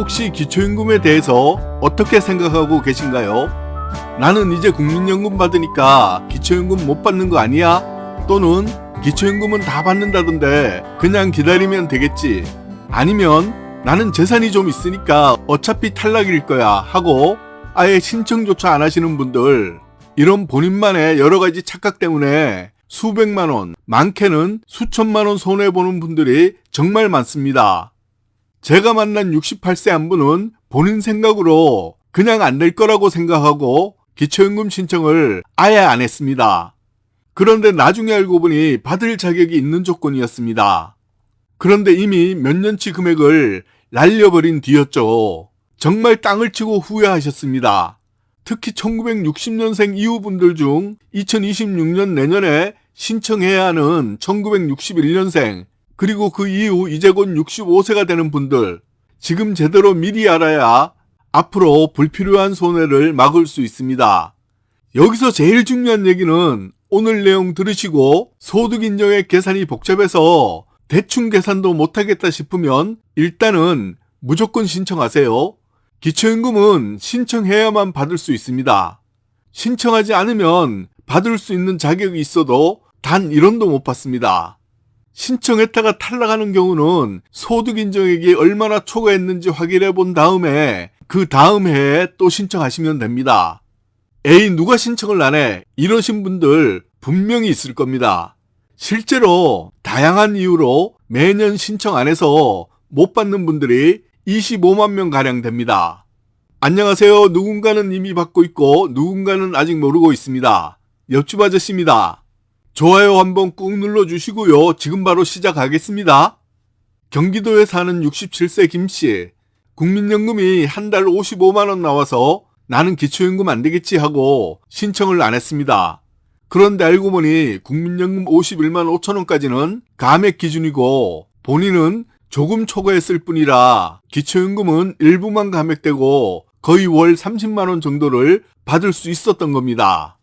혹시 기초임금에 대해서 어떻게 생각하고 계신가요? 나는 이제 국민연금 받으니까 기초임금 못 받는 거 아니야? 또는 기초임금은 다 받는다던데 그냥 기다리면 되겠지. 아니면 나는 재산이 좀 있으니까 어차피 탈락일 거야 하고 아예 신청조차 안 하시는 분들 이런 본인만의 여러 가지 착각 때문에 수백만 원, 많게는 수천만 원 손해 보는 분들이 정말 많습니다. 제가 만난 68세 한 분은 본인 생각으로 그냥 안 될 거라고 생각하고 기초연금 신청을 아예 안 했습니다. 그런데 나중에 알고 보니 받을 자격이 있는 조건이었습니다. 그런데 이미 몇 년치 금액을 날려버린 뒤였죠. 정말 땅을 치고 후회하셨습니다. 특히 1960년생 이후 분들 중 2026년 내년에 신청해야 하는 1961년생 그리고 그 이후 이제 곧 65세가 되는 분들 지금 제대로 미리 알아야 앞으로 불필요한 손해를 막을 수 있습니다. 여기서 제일 중요한 얘기는 오늘 내용 들으시고 소득 인정의 계산이 복잡해서 대충 계산도 못하겠다 싶으면 일단은 무조건 신청하세요. 기초임금은 신청해야만 받을 수 있습니다. 신청하지 않으면 받을 수 있는 자격이 있어도 단 1원도 못 받습니다. 신청했다가 탈락하는 경우는 소득 인정액이 얼마나 초과했는지 확인해 본 다음에 그 다음 해에 또 신청하시면 됩니다. 에이 누가 신청을 안 해? 이러신 분들 분명히 있을 겁니다. 실제로 다양한 이유로 매년 신청 안 해서 못 받는 분들이 25만 명 가량 됩니다. 안녕하세요. 누군가는 이미 받고 있고 누군가는 아직 모르고 있습니다. 옆집 아저씨입니다. 좋아요 한번 꾹 눌러주시고요. 지금 바로 시작하겠습니다. 경기도에 사는 67세 김씨. 국민연금이 한 달 55만원 나와서 나는 기초연금 안 되겠지 하고 신청을 안 했습니다. 그런데 알고 보니 국민연금 51만 5천원까지는 감액 기준이고 본인은 조금 초과했을 뿐이라 기초연금은 일부만 감액되고 거의 월 30만원 정도를 받을 수 있었던 겁니다.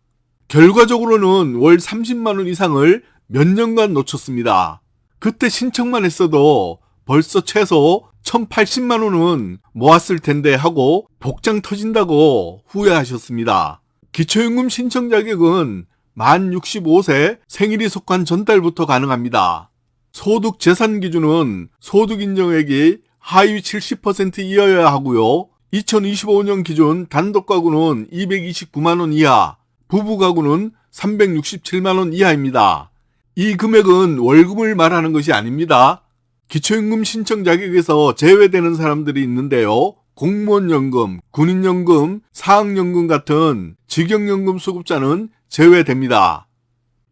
결과적으로는 월 30만원 이상을 몇 년간 놓쳤습니다. 그때 신청만 했어도 벌써 최소 1080만원은 모았을 텐데 하고 복장 터진다고 후회하셨습니다. 기초연금 신청 자격은 만 65세 생일이 속한 전달부터 가능합니다. 소득 재산 기준은 소득 인정액이 하위 70% 이하여야 하고요. 2025년 기준 단독 가구는 229만원 이하, 부부 가구는 367만원 이하입니다. 이 금액은 월급을 말하는 것이 아닙니다. 기초연금 신청 자격에서 제외되는 사람들이 있는데요. 공무원연금, 군인연금, 사학연금 같은 직영연금 수급자는 제외됩니다.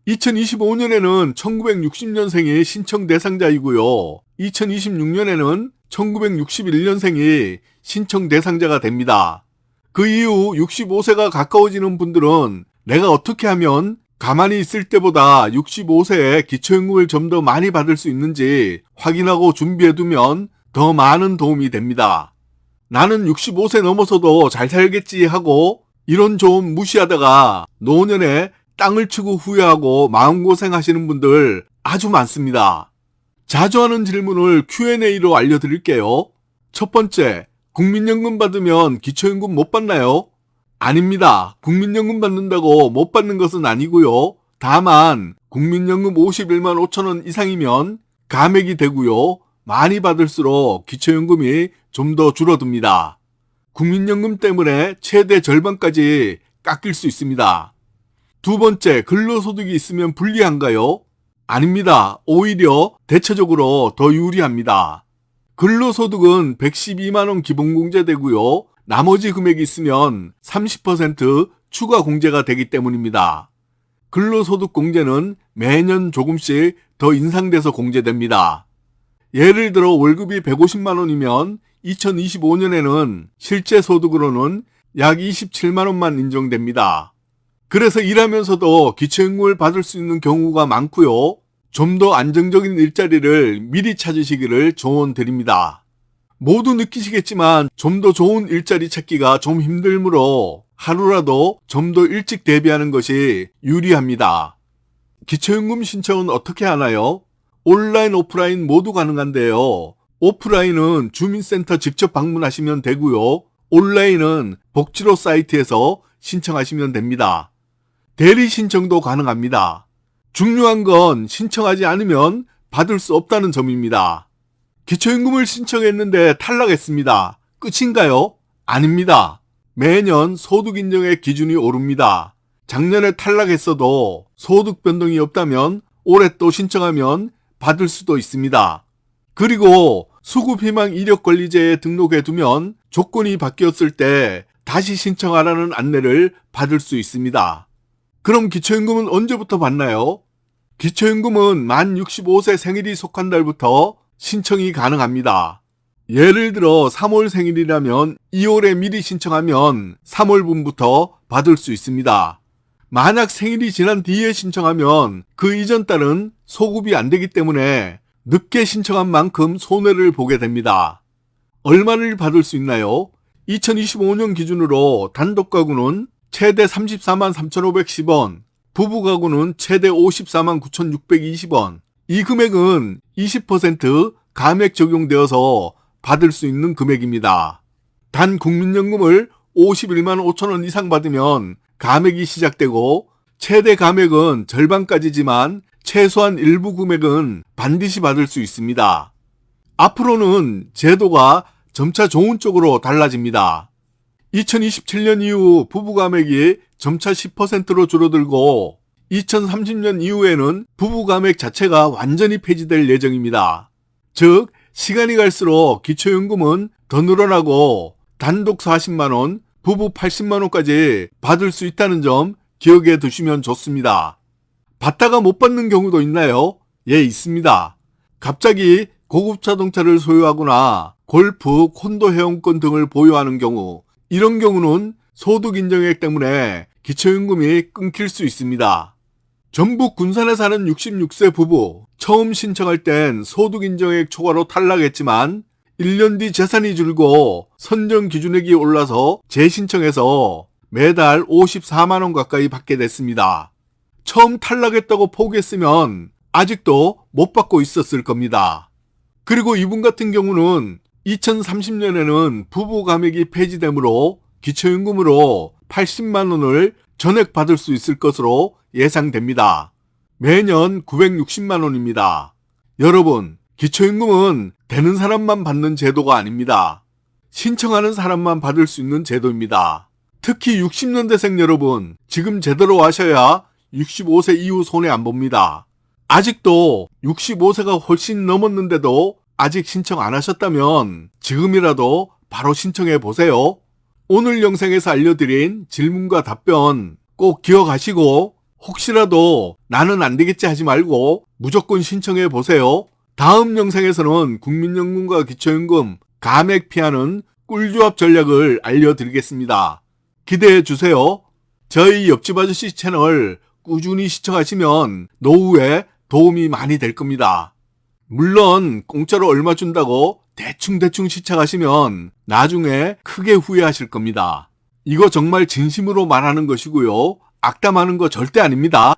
2025년에는 1960년생이 신청 대상자이고요. 2026년에는 1961년생이 신청 대상자가 됩니다. 그 이후 65세가 가까워지는 분들은 내가 어떻게 하면 가만히 있을 때보다 65세에 기초연금을 좀 더 많이 받을 수 있는지 확인하고 준비해두면 더 많은 도움이 됩니다. 나는 65세 넘어서도 잘 살겠지 하고 이런 조언 무시하다가 노년에 땅을 치고 후회하고 마음고생 하시는 분들 아주 많습니다. 자주 하는 질문을 Q&A로 알려드릴게요. 첫 번째, 국민연금 받으면 기초연금 못 받나요? 아닙니다. 국민연금 받는다고 못 받는 것은 아니고요. 다만 국민연금 51만 5천 원 이상이면 감액이 되고요. 많이 받을수록 기초연금이 좀 더 줄어듭니다. 국민연금 때문에 최대 절반까지 깎일 수 있습니다. 두 번째, 근로소득이 있으면 불리한가요? 아닙니다. 오히려 대체적으로 더 유리합니다. 근로소득은 112만원 기본공제되고요. 나머지 금액이 있으면 30% 추가 공제가 되기 때문입니다. 근로소득 공제는 매년 조금씩 더 인상돼서 공제됩니다. 예를 들어 월급이 150만원이면 2025년에는 실제 소득으로는 약 27만원만 인정됩니다. 그래서 일하면서도 기초연금을 받을 수 있는 경우가 많고요. 좀 더 안정적인 일자리를 미리 찾으시기를 조언드립니다. 모두 느끼시겠지만 좀 더 좋은 일자리 찾기가 좀 힘들므로 하루라도 좀 더 일찍 대비하는 것이 유리합니다. 기초연금 신청은 어떻게 하나요? 온라인, 오프라인 모두 가능한데요. 오프라인은 주민센터 직접 방문하시면 되고요. 온라인은 복지로 사이트에서 신청하시면 됩니다. 대리 신청도 가능합니다. 중요한 건 신청하지 않으면 받을 수 없다는 점입니다. 기초임금을 신청했는데 탈락했습니다. 끝인가요? 아닙니다. 매년 소득 인정의 기준이 오릅니다. 작년에 탈락했어도 소득 변동이 없다면 올해 또 신청하면 받을 수도 있습니다. 그리고 수급희망 이력관리제에 등록해 두면 조건이 바뀌었을 때 다시 신청하라는 안내를 받을 수 있습니다. 그럼 기초임금은 언제부터 받나요? 기초임금은 만 65세 생일이 속한 달부터 신청이 가능합니다. 예를 들어 3월 생일이라면 2월에 미리 신청하면 3월분부터 받을 수 있습니다. 만약 생일이 지난 뒤에 신청하면 그 이전 달은 소급이 안 되기 때문에 늦게 신청한 만큼 손해를 보게 됩니다. 얼마를 받을 수 있나요? 2025년 기준으로 단독 가구는 최대 34만 3,510원, 부부 가구는 최대 54만 9,620원. 이 금액은 20% 감액 적용되어서 받을 수 있는 금액입니다. 단 국민연금을 51만 5천 원 이상 받으면 감액이 시작되고 최대 감액은 절반까지지만 최소한 일부 금액은 반드시 받을 수 있습니다. 앞으로는 제도가 점차 좋은 쪽으로 달라집니다. 2027년 이후 부부 감액이 점차 10%로 줄어들고 2030년 이후에는 부부 감액 자체가 완전히 폐지될 예정입니다. 즉, 시간이 갈수록 기초연금은 더 늘어나고 단독 40만원, 부부 80만원까지 받을 수 있다는 점 기억해 두시면 좋습니다. 받다가 못 받는 경우도 있나요? 예, 있습니다. 갑자기 고급 자동차를 소유하거나 골프, 콘도 회원권 등을 보유하는 경우, 이런 경우는 소득 인정액 때문에 기초연금이 끊길 수 있습니다. 전북 군산에 사는 66세 부부, 처음 신청할 땐 소득 인정액 초과로 탈락했지만 1년 뒤 재산이 줄고 선정 기준액이 올라서 재신청해서 매달 54만 원 가까이 받게 됐습니다. 처음 탈락했다고 포기했으면 아직도 못 받고 있었을 겁니다. 그리고 이분 같은 경우는 2030년에는 부부 감액이 폐지되므로 기초연금으로 80만 원을 전액 받을 수 있을 것으로 예상됩니다. 매년 960만 원입니다. 여러분, 기초연금은 되는 사람만 받는 제도가 아닙니다. 신청하는 사람만 받을 수 있는 제도입니다. 특히 60년대생 여러분, 지금 제대로 하셔야 65세 이후 손해 안 봅니다. 아직도 65세가 훨씬 넘었는데도 아직 신청 안 하셨다면 지금이라도 바로 신청해 보세요. 오늘 영상에서 알려드린 질문과 답변 꼭 기억하시고 혹시라도 나는 안 되겠지 하지 말고 무조건 신청해 보세요. 다음 영상에서는 국민연금과 기초연금 감액 피하는 꿀조합 전략을 알려드리겠습니다. 기대해 주세요. 저희 옆집 아저씨 채널 꾸준히 시청하시면 노후에 도움이 많이 될 겁니다. 물론 공짜로 얼마 준다고 대충대충 시청하시면 나중에 크게 후회하실 겁니다. 이거 정말 진심으로 말하는 것이고요. 악담하는 거 절대 아닙니다.